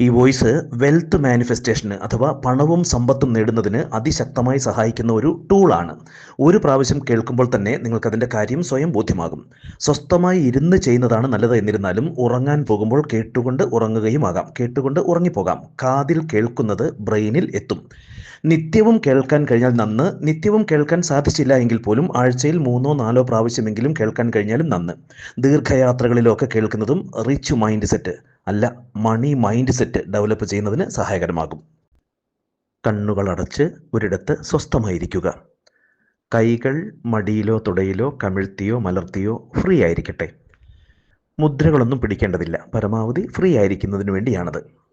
ഈ voice wealth മാനിഫെസ്റ്റേഷന് അഥവാ പണവും സമ്പത്തും നേടുന്നതിന് അതിശക്തമായി സഹായിക്കുന്ന ഒരു ടൂളാണ്. ഒരു പ്രാവശ്യം കേൾക്കുമ്പോൾ തന്നെ നിങ്ങൾക്ക് അതിന്റെ കാര്യം സ്വയം ബോധ്യമാകും. സ്വസ്ഥമായി ഇരുന്ന് ചെയ്യുന്നതാണ് നല്ലത് എന്നിരുന്നാലും ഉറങ്ങാൻ പോകുമ്പോൾ കേട്ടുകൊണ്ട് ഉറങ്ങുകയും ആകാം കേട്ടുകൊണ്ട് ഉറങ്ങിപ്പോകാം. കാതിൽ കേൾക്കുന്നത് ബ്രെയിനിൽ എത്തും. നിത്യവും കേൾക്കാൻ കഴിഞ്ഞാൽ നന്ന്. നിത്യവും കേൾക്കാൻ സാധിച്ചില്ല എങ്കിൽ പോലും ആഴ്ചയിൽ മൂന്നോ നാലോ പ്രാവശ്യമെങ്കിലും കേൾക്കാൻ കഴിഞ്ഞാലും നന്ന്. ദീർഘയാത്രകളിലൊക്കെ കേൾക്കുന്നതും റിച്ച് മൈൻഡ് സെറ്റ്. അല്ല മണി മൈൻഡ് സെറ്റ് ഡെവലപ്പ് ചെയ്യുന്നതിന് സഹായകരമാകും. കണ്ണുകൾ അടച്ച് ഒരിടത്ത് സ്വസ്ഥമായിരിക്കുക. കൈകൾ മടിയിലോ തുടയിലോ കമിഴ്ത്തിയോ മലർത്തിയോ ഫ്രീ ആയിരിക്കട്ടെ. മുദ്രകളൊന്നും പിടിക്കേണ്ടതില്ല. പരമാവധി ഫ്രീ ആയിരിക്കുന്നതിന് വേണ്ടിയാണത്.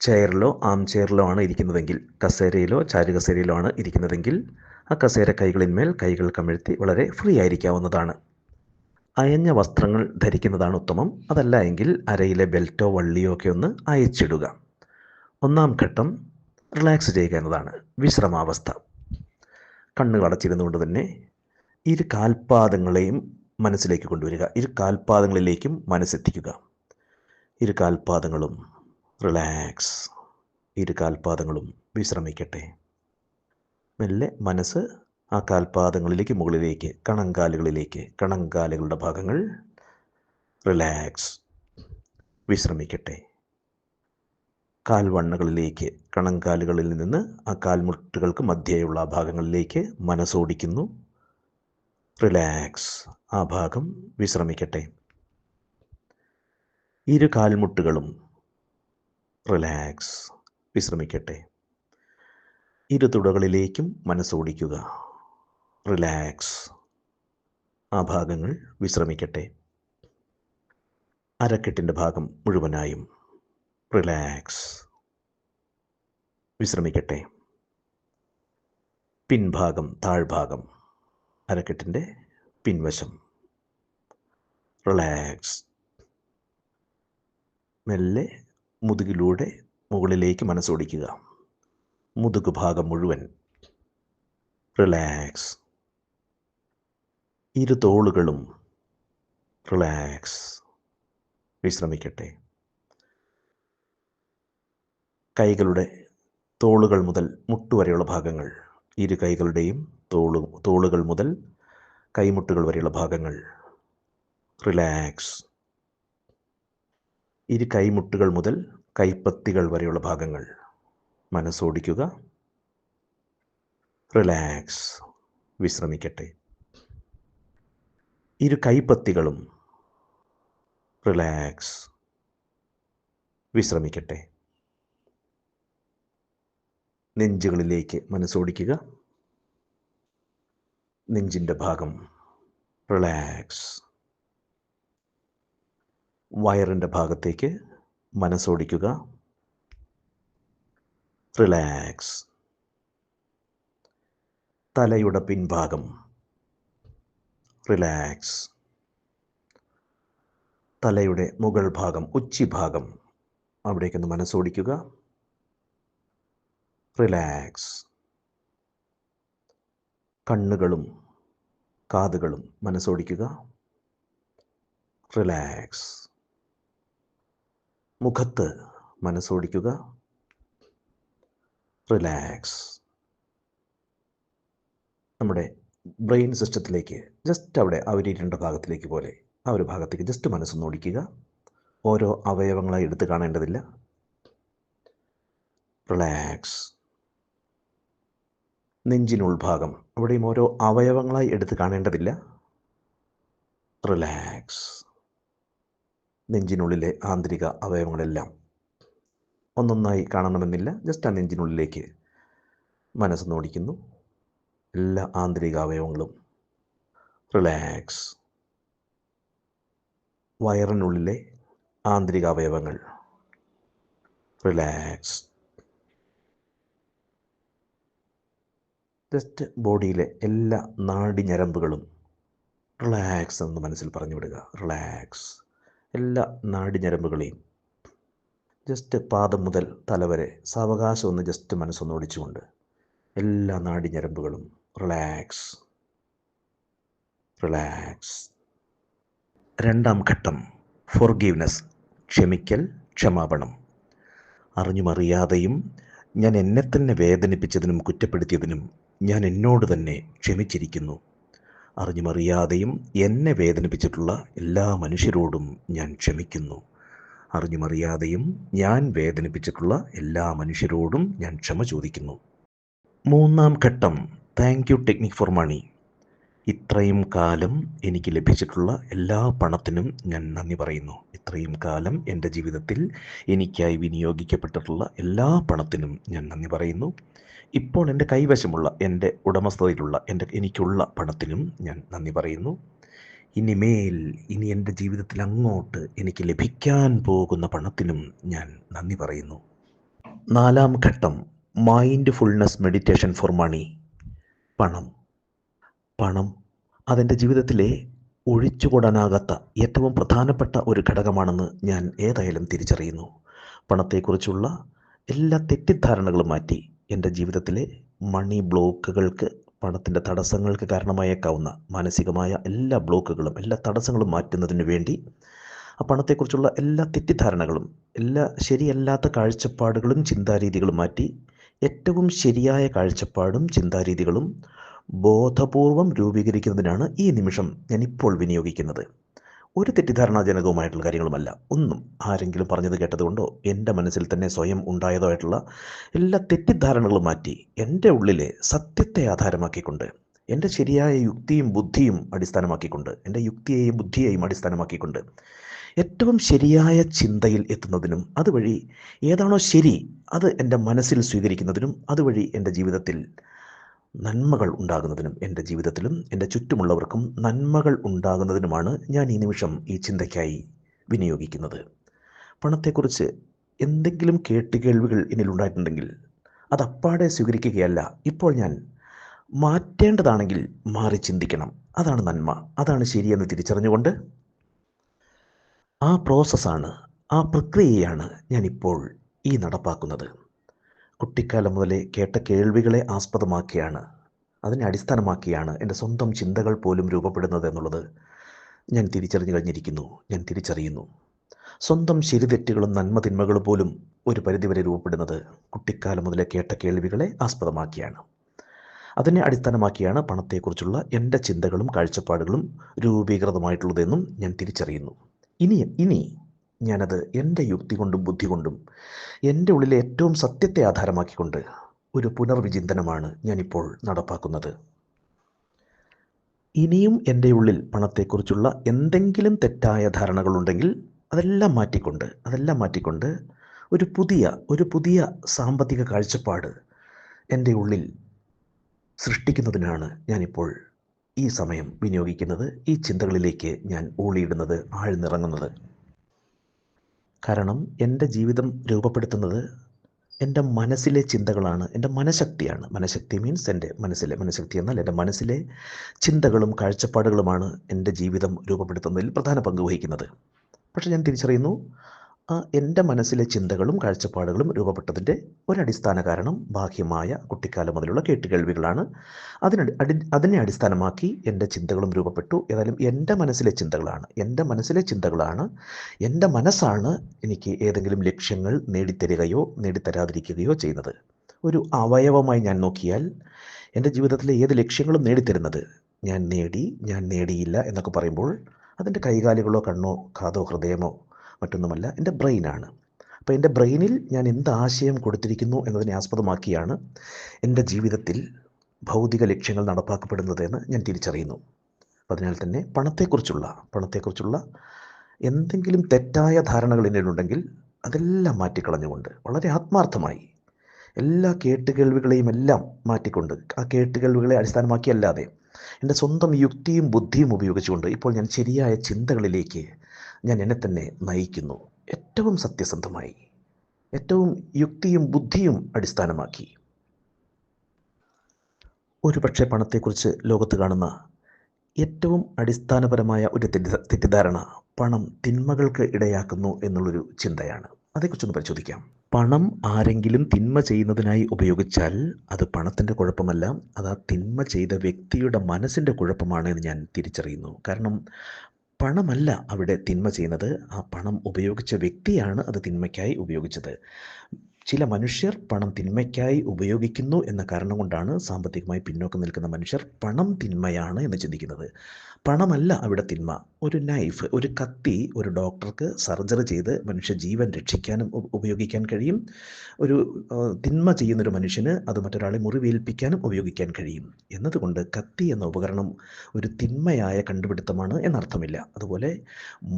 ചെയറിലോ ആം ചെയറിലോ ആണ് ഇരിക്കുന്നതെങ്കിൽ കസേരയിലോ ചാരുകസേരയിലോ ആണ് ഇരിക്കുന്നതെങ്കിൽ ആ കസേര കൈകളിന്മേൽ കൈകൾ കമിഴ്ത്തി വളരെ ഫ്രീ ആയിരിക്കാവുന്നതാണ്. അയഞ്ഞ വസ്ത്രങ്ങൾ ധരിക്കുന്നതാണ് ഉത്തമം. അതല്ല എങ്കിൽ അരയിലെ ബെൽറ്റോ വള്ളിയോ ഒക്കെ ഒന്ന് അയച്ചിടുക. ഒന്നാം ഘട്ടം റിലാക്സ് ചെയ്യുക എന്നതാണ് വിശ്രമാവസ്ഥ. കണ്ണുകൾ അടച്ചിരുന്നുകൊണ്ട് തന്നെ ഇരു കാൽപാദങ്ങളെയും മനസ്സിലേക്ക് കൊണ്ടുവരിക. ഇരു കാൽപാദങ്ങളിലേക്കും മനസ്സെത്തിക്കുക. ഇരു കാൽപാദങ്ങളും റിലാക്സ് ഇരു കാൽപാദങ്ങളും വിശ്രമിക്കട്ടെ. മെല്ലെ മനസ്സ് ആ കാൽപാദങ്ങളിലേക്ക് മുകളിലേക്ക് കണങ്കാലുകളിലേക്ക് കണങ്കാലുകളുടെ ഭാഗങ്ങൾ റിലാക്സ് വിശ്രമിക്കട്ടെ. കാൽവണ്ണകളിലേക്ക് കണങ്കാലുകളിൽ നിന്ന് ആ കാൽമുട്ടുകൾക്ക് മധ്യേയുള്ള ഭാഗങ്ങളിലേക്ക് മനസ്സോടിക്കുന്നു. റിലാക്സ് ആ ഭാഗം വിശ്രമിക്കട്ടെ. ഇരു കാൽമുട്ടുകളും റിലാക്സ് വിശ്രമിക്കട്ടെ. ഇരു തുടകളിലേക്കും മനസ്സോടിക്കുക. റിലാക്സ് ആ ഭാഗങ്ങൾ വിശ്രമിക്കട്ടെ. അരക്കെട്ടിന്റെ ഭാഗം മുഴുവനായും റിലാക്സ് വിശ്രമിക്കട്ടെ. പിൻഭാഗം താഴ്ഭാഗം അരക്കെട്ടിന്റെ പിൻവശം. റിലാക്സ് മെല്ലെ മുതുകിലൂടെ മുകളിലേക്ക് മനസ്സോടിക്കുക. മുതുക് ഭാഗം മുഴുവൻ റിലാക്സ് ഇരു തോളുകളും റിലാക്സ് വിശ്രമിക്കട്ടെ. കൈകളുടെ തോളുകൾ മുതൽ മുട്ടുവരെയുള്ള ഭാഗങ്ങൾ ഇരു കൈകളുടെയും തോളു തോളുകൾ മുതൽ കൈമുട്ടുകൾ വരെയുള്ള ഭാഗങ്ങൾ റിലാക്സ് ഇരു കൈമുട്ടുകൾ മുതൽ കൈപ്പത്തികൾ വരെയുള്ള ഭാഗങ്ങൾ മനസ്സോടിക്കുക റിലാക്സ് വിശ്രമിക്കട്ടെ. ഇരു കൈപ്പത്തികളും റിലാക്സ് വിശ്രമിക്കട്ടെ. നെഞ്ചുകളിലേക്ക് മനസ്സോടിക്കുക. നെഞ്ചിന്റെ ഭാഗം റിലാക്സ് വയറിന്റെ ഭാഗത്തേക്ക് മനസ്സോടിക്കുക. റിലാക്സ് തലയുടെ പിൻഭാഗം റിലാക്സ് തലയുടെ മുകൾ ഭാഗം ഉച്ചി ഭാഗം അവിടേക്കൊന്ന് മനസ്സോടിക്കുക. റിലാക്സ് കണ്ണുകളും കാതുകളും മനസ്സോടിക്കുക. റിലാക്സ് മുഖത്ത് മനസ്സോടിക്കുക. റിലാക്സ് നമ്മുടെ ബ്രെയിൻ സിസ്റ്റത്തിലേക്ക് ജസ്റ്റ് അവിടെ ആ ഒരു രണ്ട് ഭാഗത്തിലേക്ക് പോലെ ആ ഒരു ഭാഗത്തേക്ക് ജസ്റ്റ് മനസ്സൊന്ന് ഓടിക്കുക. ഓരോ അവയവങ്ങളായി എടുത്തു കാണേണ്ടതില്ല. റിലാക്സ് നെഞ്ചിനുൾഭാഗം അവിടെയും ഓരോ അവയവങ്ങളായി എടുത്തു കാണേണ്ടതില്ല. റിലാക്സ് നെഞ്ചിനുള്ളിലെ ആന്തരിക അവയവങ്ങളെല്ലാം ഒന്നൊന്നായി കാണണമെന്നില്ല. ജസ്റ്റ് ആ നെഞ്ചിനുള്ളിലേക്ക് മനസ്സ് ഓടിക്കുന്നു. എല്ലാ ആന്തരിക അവയവങ്ങളും. റിലാക്സ് വയറിനുള്ളിലെ ആന്തരിക അവയവങ്ങൾ. റിലാക്സ് ജസ്റ്റ് ബോഡിയിലെ എല്ലാ നാഡിഞരമ്പുകളും റിലാക്സ് എന്ന് മനസ്സിൽ പറഞ്ഞു വിടുക റിലാക്സ് എല്ലാ നാഡിഞരമ്പുകളെയും ജസ്റ്റ് പാദം മുതൽ തലവരെ സാവകാശം ഒന്ന് ജസ്റ്റ് മനസ്സൊന്ന് ഓടിച്ചുകൊണ്ട് എല്ലാ നാഡിഞരമ്പുകളും റിലാക്സ് റിലാക്സ് രണ്ടാം ഘട്ടം. ഫോർഗീവ്നെസ് ക്ഷമിക്കൽ ക്ഷമാപണം. അറിഞ്ഞുമറിയാതെയും ഞാൻ എന്നെ തന്നെ വേദനിപ്പിച്ചതിനും കുറ്റപ്പെടുത്തിയതിനും ഞാൻ എന്നോട് തന്നെ ക്ഷമിച്ചിരിക്കുന്നു. അറിഞ്ഞുമറിയാതെയും എന്നെ വേദനിപ്പിച്ചിട്ടുള്ള എല്ലാ മനുഷ്യരോടും ഞാൻ ക്ഷമിക്കുന്നു. അറിഞ്ഞുമറിയാതെയും ഞാൻ വേദനിപ്പിച്ചിട്ടുള്ള എല്ലാ മനുഷ്യരോടും ഞാൻ ക്ഷമ ചോദിക്കുന്നു. മൂന്നാം ഘട്ടം. Thank you technique for money ഇത്രയും കാലം എനിക്ക് ലഭിച്ചിട്ടുള്ള എല്ലാ പണത്തിനും ഞാൻ നന്ദി പറയുന്നു. ഇത്രയും കാലം എന്റെ ജീവിതത്തിൽ എനിക്കായി വിനിയോഗിക്കപ്പെട്ടിട്ടുള്ള എല്ലാ പണത്തിനും ഞാൻ നന്ദി പറയുന്നു. ഇപ്പോൾ എന്റെ കൈവശമുള്ള എന്റെ ഉടമസ്ഥതയിലുള്ള എന്റെ എനിക്കുള്ള പണത്തിനും ഞാൻ നന്ദി പറയുന്നു. ഇനിമേൽ ഇനി എന്റെ ജീവിതത്തിൽ അങ്ങോട്ട് എനിക്ക് ലഭിക്കാൻ പോകുന്ന പണത്തിനും ഞാൻ നന്ദി പറയുന്നു. നാലാം ഘട്ടം mindfulness meditation for money പണം. പണം അതെന്റെ ജീവിതത്തിലെ ഒഴിച്ചുകൂടാനാകാത്ത ഏറ്റവും പ്രധാനപ്പെട്ട ഒരു ഘടകമാണെന്ന് ഞാൻ ഏതായാലും തിരിച്ചറിയുന്നു. പണത്തെക്കുറിച്ചുള്ള എല്ലാ തെറ്റിദ്ധാരണകളും മാറ്റി എന്റെ ജീവിതത്തിലെ മണി ബ്ലോക്കുകൾക്ക് പണത്തിന്റെ തടസ്സങ്ങൾക്ക് കാരണമായേക്കാവുന്ന മാനസികമായ എല്ലാ ബ്ലോക്കുകളും എല്ലാ തടസ്സങ്ങളും മാറ്റുന്നതിന് വേണ്ടി ആ പണത്തെക്കുറിച്ചുള്ള എല്ലാ തെറ്റിദ്ധാരണകളും എല്ലാ ശരിയല്ലാത്ത കാഴ്ചപ്പാടുകളും ചിന്താരീതികളും മാറ്റി ഏറ്റവും ശരിയായ കാഴ്ചപ്പാടും ചിന്താരീതികളും ബോധപൂർവം രൂപീകരിക്കുന്നതിനാണ് ഈ നിമിഷം ഞാൻ ഇപ്പോൾ വിനിയോഗിക്കുന്നത്. ഒരു തെറ്റിദ്ധാരണാജനകവുമായിട്ടുള്ള കാര്യങ്ങളുമല്ല. ഒന്നും ആരെങ്കിലും പറഞ്ഞത് കേട്ടതുകൊണ്ടോ എന്റെ മനസ്സിൽ തന്നെ സ്വയം ഉണ്ടായതോ ആയിട്ടുള്ള എല്ലാ തെറ്റിദ്ധാരണകളും മാറ്റി എന്റെ ഉള്ളിലെ സത്യത്തെ ആധാരമാക്കിക്കൊണ്ട് എന്റെ ശരിയായ യുക്തിയും ബുദ്ധിയും അടിസ്ഥാനമാക്കിക്കൊണ്ട് എന്റെ യുക്തിയെയും ബുദ്ധിയെയും അടിസ്ഥാനമാക്കിക്കൊണ്ട് ഏറ്റവും ശരിയായ ചിന്തയിൽ എത്തുന്നതിനും അതുവഴി ഏതാണോ ശരി അത് എന്റെ മനസ്സിൽ സ്വീകരിക്കുന്നതിനും അതുവഴി എന്റെ ജീവിതത്തിൽ നന്മകൾ ഉണ്ടാകുന്നതിനും എന്റെ ജീവിതത്തിലും എന്റെ ചുറ്റുമുള്ളവർക്കും നന്മകൾ ഉണ്ടാകുന്നതിനുമാണ് ഞാൻ ഈ നിമിഷം ഈ ചിന്തയ്ക്കായി വിനിയോഗിക്കുന്നത്. പണത്തെക്കുറിച്ച് എന്തെങ്കിലും കേട്ടുകേൾവികൾ എന്നിലുണ്ടായിട്ടുണ്ടെങ്കിൽ അത് അപ്പാടെ സ്വീകരിക്കുകയല്ല. ഇപ്പോൾ ഞാൻ മാറ്റേണ്ടതാണെങ്കിൽ മാറി ചിന്തിക്കണം. അതാണ് നന്മ. അതാണ് ശരിയെന്ന് തിരിച്ചറിഞ്ഞുകൊണ്ട് ആ പ്രോസസ്സാണ് ആ പ്രക്രിയയാണ് ഞാനിപ്പോൾ ഈ നടപ്പാക്കുന്നത്. കുട്ടിക്കാലം മുതലേ കേട്ട കേൾവികളെ ആസ്പദമാക്കിയാണ് അതിനെ അടിസ്ഥാനമാക്കിയാണ് എന്റെ സ്വന്തം ചിന്തകൾ പോലും രൂപപ്പെടുന്നത് എന്നുള്ളത് ഞാൻ തിരിച്ചറിഞ്ഞു കഴിഞ്ഞിരിക്കുന്നു ഞാൻ തിരിച്ചറിയുന്നു. സ്വന്തം ശരിതെറ്റുകളും നന്മ തിന്മകളും പോലും ഒരു പരിധിവരെ രൂപപ്പെടുന്നത് കുട്ടിക്കാലം മുതലേ കേട്ട കേൾവികളെ ആസ്പദമാക്കിയാണ്. അതിനെ അടിസ്ഥാനമാക്കിയാണ് പണത്തെക്കുറിച്ചുള്ള എന്റെ ചിന്തകളും കാഴ്ചപ്പാടുകളും രൂപീകൃതമായിട്ടുള്ളതെന്നും ഞാൻ തിരിച്ചറിയുന്നു. ഇനി ഇനി ഞാനത് എന്റെ യുക്തി കൊണ്ടും ബുദ്ധി കൊണ്ടും എന്റെ ഉള്ളിലെ ഏറ്റവും സത്യത്തെ ആധാരമാക്കിക്കൊണ്ട് ഒരു പുനർവിചിന്തനമാണ് ഞാനിപ്പോൾ നടപ്പാക്കുന്നത്. ഇനിയും എന്റെ ഉള്ളിൽ പണത്തെക്കുറിച്ചുള്ള എന്തെങ്കിലും തെറ്റായ ധാരണകളുണ്ടെങ്കിൽ അതെല്ലാം മാറ്റിക്കൊണ്ട് അതെല്ലാം മാറ്റിക്കൊണ്ട് ഒരു പുതിയ ഒരു പുതിയ സാമ്പത്തിക കാഴ്ചപ്പാട് എന്റെ ഉള്ളിൽ സൃഷ്ടിക്കുന്നതിനാണ് ഞാനിപ്പോൾ ഈ സമയം വിനിയോഗിക്കുന്നത് ഈ ചിന്തകളിലേക്ക് ഞാൻ ഊളിയിടുന്നത് ആഴ്ന്നിറങ്ങുന്നത്. കാരണം എന്റെ ജീവിതം രൂപപ്പെടുത്തുന്നത് എന്റെ മനസ്സിലെ ചിന്തകളാണ് എന്റെ മനഃശക്തിയാണ്. മനഃശക്തി മീൻസ് എന്റെ മനസ്സിലെ മനഃശക്തി എന്നാൽ എന്റെ മനസ്സിലെ ചിന്തകളും കാഴ്ചപ്പാടുകളുമാണ് എന്റെ ജീവിതം രൂപപ്പെടുത്തുന്നതിൽ പ്രധാന പങ്ക് വഹിക്കുന്നത്. പക്ഷേ ഞാൻ തിരിച്ചറിയുന്നു എന്റെ മനസ്സിലെ ചിന്തകളും കാഴ്ചപ്പാടുകളും രൂപപ്പെട്ടതിന്റെ ഒരടിസ്ഥാന കാരണം ബാഹ്യമായ കുട്ടിക്കാലം മുതലുള്ള കേട്ടുകേൾവികളാണ്. അതിന് അടി അതിനെ അടിസ്ഥാനമാക്കി എന്റെ ചിന്തകളും രൂപപ്പെട്ടു. ഏതായാലും എന്റെ മനസ്സിലെ ചിന്തകളാണ്. എന്റെ മനസ്സിലെ ചിന്തകളാണ്. എന്റെ മനസ്സാണ് എനിക്ക് ഏതെങ്കിലും ലക്ഷ്യങ്ങൾ നേടിത്തരികയോ നേടിത്തരാതിരിക്കുകയോ ചെയ്യുന്നത്. ഒരു അവയവമായി ഞാൻ നോക്കിയാൽ എന്റെ ജീവിതത്തിലെ ഏത് ലക്ഷ്യങ്ങളും നേടിത്തരുന്നത് ഞാൻ നേടി ഞാൻ നേടിയില്ല എന്നൊക്കെ പറയുമ്പോൾ അതിന്റെ കൈകാലുകളോ കണ്ണോ കാതോ ഹൃദയമോ മറ്റൊന്നുമല്ല എന്റെ ബ്രെയിനാണ്. അപ്പോൾ എന്റെ ബ്രെയിനിൽ ഞാൻ എന്ത് ആശയം കൊടുത്തിരിക്കുന്നു എന്നതിനെ ആസ്പദമാക്കിയാണ് എന്റെ ജീവിതത്തിൽ ഭൗതിക ലക്ഷ്യങ്ങൾ നടപ്പാക്കപ്പെടുന്നത് എന്ന് ഞാൻ തിരിച്ചറിയുന്നു. അതിനാൽ തന്നെ പണത്തെക്കുറിച്ചുള്ള പണത്തെക്കുറിച്ചുള്ള എന്തെങ്കിലും തെറ്റായ ധാരണകൾ എന്നിലുണ്ടെങ്കിൽ അതെല്ലാം മാറ്റിക്കളഞ്ഞുകൊണ്ട് വളരെ ആത്മാർത്ഥമായി എല്ലാ കേട്ടുകേൾവികളെയും എല്ലാം മാറ്റിക്കൊണ്ട് ആ കേട്ടുകേൾവികളെ അടിസ്ഥാനമാക്കിയല്ലാതെ എന്റെ സ്വന്തം യുക്തിയും ബുദ്ധിയും ഉപയോഗിച്ചുകൊണ്ട് ഇപ്പോൾ ഞാൻ ശരിയായ ചിന്തകളിലേക്ക് ഞാൻ എന്നെ തന്നെ നയിക്കുന്നു. ഏറ്റവും സത്യസന്ധമായി ഏറ്റവും യുക്തിയും ബുദ്ധിയും അടിസ്ഥാനമാക്കി. ഒരുപക്ഷെ പണത്തെക്കുറിച്ച് ലോകത്ത് കാണുന്ന ഏറ്റവും അടിസ്ഥാനപരമായ ഒരു തെറ്റി- തെറ്റിദ്ധാരണ പണം തിന്മകൾക്ക് ഇടയാക്കുന്നു എന്നുള്ളൊരു ചിന്തയാണ്. അതേക്കുറിച്ചൊന്ന് പരിശോധിക്കാം. പണം ആരെങ്കിലും തിന്മ ചെയ്യുന്നതിനായി ഉപയോഗിച്ചാൽ അത് പണത്തിന്റെ കുഴപ്പമല്ല അത് ആ തിന്മ ചെയ്ത വ്യക്തിയുടെ മനസ്സിന്റെ കുഴപ്പമാണ് എന്ന് ഞാൻ തിരിച്ചറിയുന്നു. കാരണം പണമല്ല അവിടെ തിന്മ ചെയ്യുന്നത്. ആ പണം ഉപയോഗിച്ച വ്യക്തിയാണ് അത് തിന്മയ്ക്കായി ഉപയോഗിച്ചത്. ചില മനുഷ്യർ പണം തിന്മയ്ക്കായി ഉപയോഗിക്കുന്നു എന്ന കാരണം കൊണ്ടാണ് സാമ്പത്തികമായി പിന്നോക്കം നിൽക്കുന്ന മനുഷ്യർ പണം തിന്മയാണ് എന്ന് ചിന്തിക്കുന്നത്. പണമല്ല അവിടെ തിന്മ. ഒരു നൈഫ് ഒരു കത്തി ഒരു ഡോക്ടർക്ക് സർജറി ചെയ്ത് മനുഷ്യ ജീവൻ രക്ഷിക്കാനും ഉപയോഗിക്കാൻ കഴിയും. ഒരു തിന്മ ചെയ്യുന്നൊരു മനുഷ്യന് അത് മറ്റൊരാളെ മുറിവേൽപ്പിക്കാനും ഉപയോഗിക്കാൻ കഴിയും. എന്നതുകൊണ്ട് കത്തി എന്ന ഉപകരണം ഒരു തിന്മയായ കണ്ടുപിടുത്തമാണ് എന്നർത്ഥമില്ല. അതുപോലെ